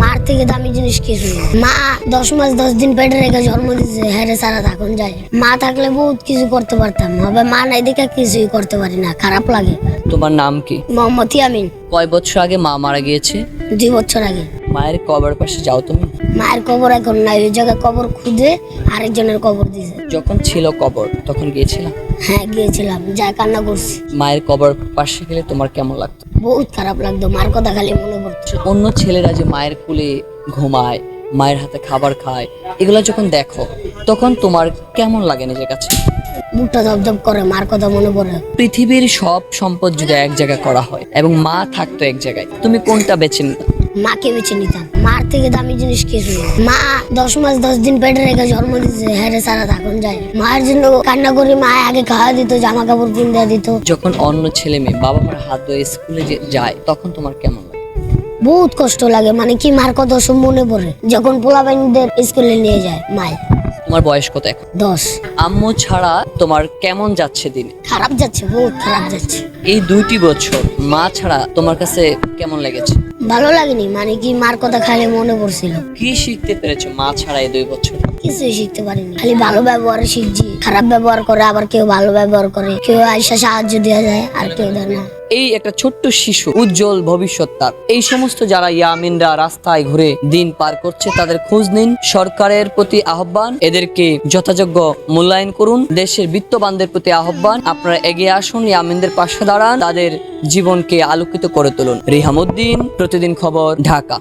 মার থেকে দামি জিনিস কিছু। মা দশ মাস দশ দিন পেটে রেখে জন্ম দিয়েছে হ্যারে সারা থাকুন যায় মা থাকলে বহুত কিছু করতে পারতাম হবে মা নাই দেখে কিছুই করতে পারি না খারাপ লাগে। তোমার নাম কি? মোহাম্মদ ইয়ামিন। কয় বছর আগে মা মারা গিয়েছে? দুই বছর আগে। মায়ের কবর পাশে যাও তুমি। মায়ের কবর এখন নাই ওই জায়গায় কবর খুঁজে আরেকজনের কবর দিছে। যখন ছিল কবর তখন গিয়েছিলাম। হ্যাঁ গিয়েছিলাম যা কান্না করছি। মায়ের কবর পাশে গেলে তোমার কেমন লাগতো? বহুত খারাপ লাগতো মার কথা খালি মনে পড়তো অন্য ছেলেরা যে মায়ের কুলে ঘুমায় মায়ের হাতে খাবার খায় এগুলো যখন দেখো তখন তোমার কেমন লাগে নিজের কাছে? বুকটা ধপধপ করে মার কথা মনে পড়ে। পৃথিবীর সব সম্পদ যদি এক জায়গায় করা হয় এবং মা থাকতো এক জায়গায় তুমি কোনটা বেছে নিতা মাকে বেছে নিতাম। মার থেকে দামি জিনিস কিছু মা দশ মাস দশ দিন পেটে রেখে জন্ম দিচ্ছে হেরে সারা থাকুন যায় মায়ের জন্য কান্না করি মা আগে খাওয়া দিত জামা কাপড় কিনে দিত। যখন অন্য ছেলে মেয়ে বাবা মার হাত ধরে স্কুলে যে যায় তখন তোমার কেমন লাগে? বহুত কষ্ট লাগে। মানে কি মার কত সব মনে পড়ে? যখন পোলাবাইনদের স্কুলে নিয়ে যায় মায় তোমার বয়স কত এখন? দশ। আম্মু ছাড়া তোমার কেমন যাচ্ছে দিন? খারাপ যাচ্ছে বহুত খারাপ যাচ্ছে। এই দুইটি বছর মা ছাড়া তোমার কাছে কেমন লেগেছে? ভালো লাগেনি মানে কি মার কথা খালি মনে পড়ছিল। কি শিখতে পেরেছ মা ছাড়া এই দুই বছর? কিছুই শিখতে পারিনি। খালি ভালো ব্যবহার শিখছি। খারাপ ব্যবহার করে আবার কেউ ভালো ব্যবহার করে। কেউ আইসা সাহায্য দেওয়া যায়, আর কেউ দেয় না। এই একটা ছোট্ট শিশু, উজ্জ্বল ভবিষ্যৎ তার। এই সমস্ত যারা ইয়ামিনরা রাস্তায় ঘুরে দিন পার করছে, তাদের খোঁজ নিন। সরকারের প্রতি আহ্বান, এদেরকে যথাযোগ্য মূল্যায়ন করুন। দেশের বিত্তবানদের প্রতি আহ্বান, আপনারা এগিয়ে আসুন, ইয়ামিনদের পাশে দাঁড়ান, তাদের জীবনকে আলোকিত করে তুলুন। রিহামুদ্দিন, প্রতিদিন খবর, ঢাকা।